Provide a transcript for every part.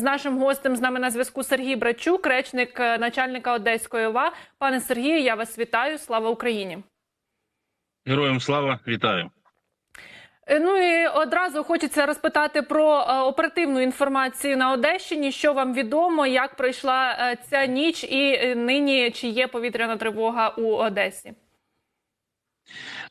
з нашим гостем. З нами на зв'язку Сергій Брачук, речник е, начальника Одеської ОВА. Пане Сергію, я вас вітаю. Слава Україні. Героям слава вітаю. Е, Ну і одразу хочеться розпитати про е, оперативну інформацію на Одещині. Що вам відомо, як пройшла ця ніч, і нині чи є повітряна тривога у Одесі?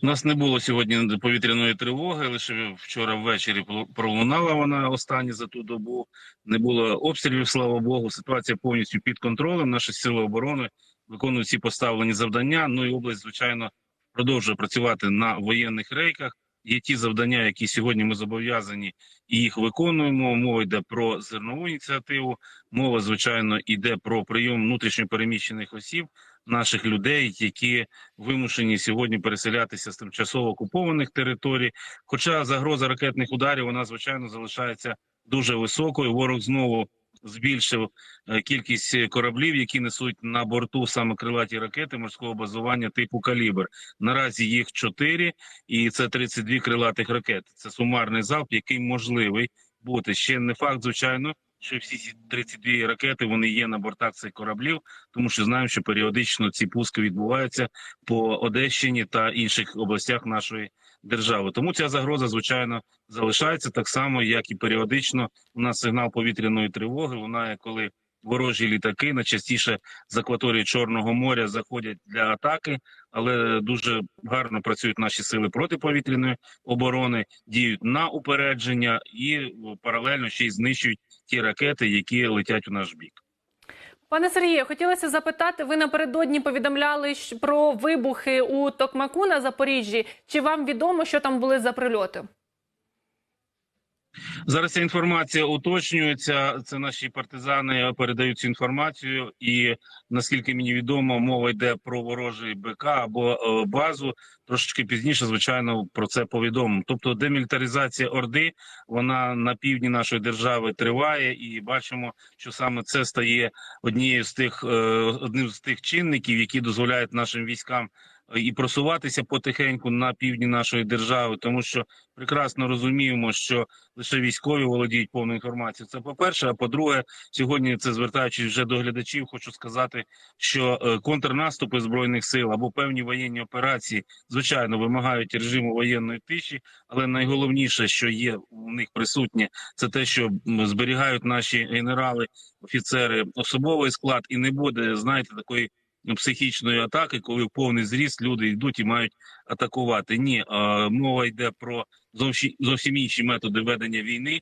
У нас не було сьогодні повітряної тривоги. Лише вчора ввечері пролунала вона останні за ту добу. Не було обстрілів. Слава Богу. Ситуація повністю під контролем. Наші сили оборони виконують всі поставлені завдання. Ну і область, звичайно, продовжує працювати на воєнних рейках. Є ті завдання, які сьогодні ми зобов'язані і їх виконуємо. Мова йде про зернову ініціативу. Мова, звичайно, йде про прийом внутрішньопереміщених осіб, наших людей, які вимушені сьогодні переселятися з тимчасово окупованих територій. Хоча загроза ракетних ударів вона звичайно залишається дуже високою. Ворог знову збільшив е, кількість кораблів, які несуть на борту саме крилаті ракети морського базування типу калібр. Наразі їх чотири, і це 32 крилатих ракети. Це сумарний залп, який можливий бути. Ще не факт, звичайно. Що всі ці 32 ракети вони є на бортах цих кораблів, тому що знаємо, що періодично ці пуски відбуваються по Одещині та інших областях нашої держави. Тому ця загроза, звичайно, залишається так само, як і періодично. У нас сигнал повітряної тривоги. Лунає, коли ворожі літаки найчастіше з акваторії Чорного моря заходять для атаки, але дуже гарно працюють наші сили протиповітряної оборони, діють на упередження і паралельно ще й знищують ті ракети, які летять у наш бік. Пане Сергію, хотілося запитати. Ви напередодні повідомляли про вибухи у Токмаку на Запоріжжі. Чи вам відомо, що там були за прильоти? Зараз ця інформація уточнюється. Це наші партизани передають цю інформацію, і наскільки мені відомо, мова йде про ворожий БК або е, базу. Трошечки пізніше, звичайно, про це повідомимо. Тобто, демілітаризація Орди вона на півдні нашої держави триває, і бачимо, що саме це стає однією з тих е, одним з тих чинників, які дозволяють нашим військам і просуватися потихеньку на півдні нашої держави, тому що прекрасно розуміємо, що лише військові володіють повною інформацією. Це по перше. А по-друге, сьогодні це звертаючись вже до глядачів, хочу сказати, що е, контрнаступи збройних сил або певні воєнні операції, звичайно, вимагають режиму воєнної тиші, але найголовніше, що є у них присутнє, це те, що зберігають наші генерали, офіцери особовий склад, і не буде, знаєте, такої. Психічної атаки, коли в повний зріст люди йдуть і мають атакувати. Ні, мова йде про зовсім зовсім інші методи ведення війни,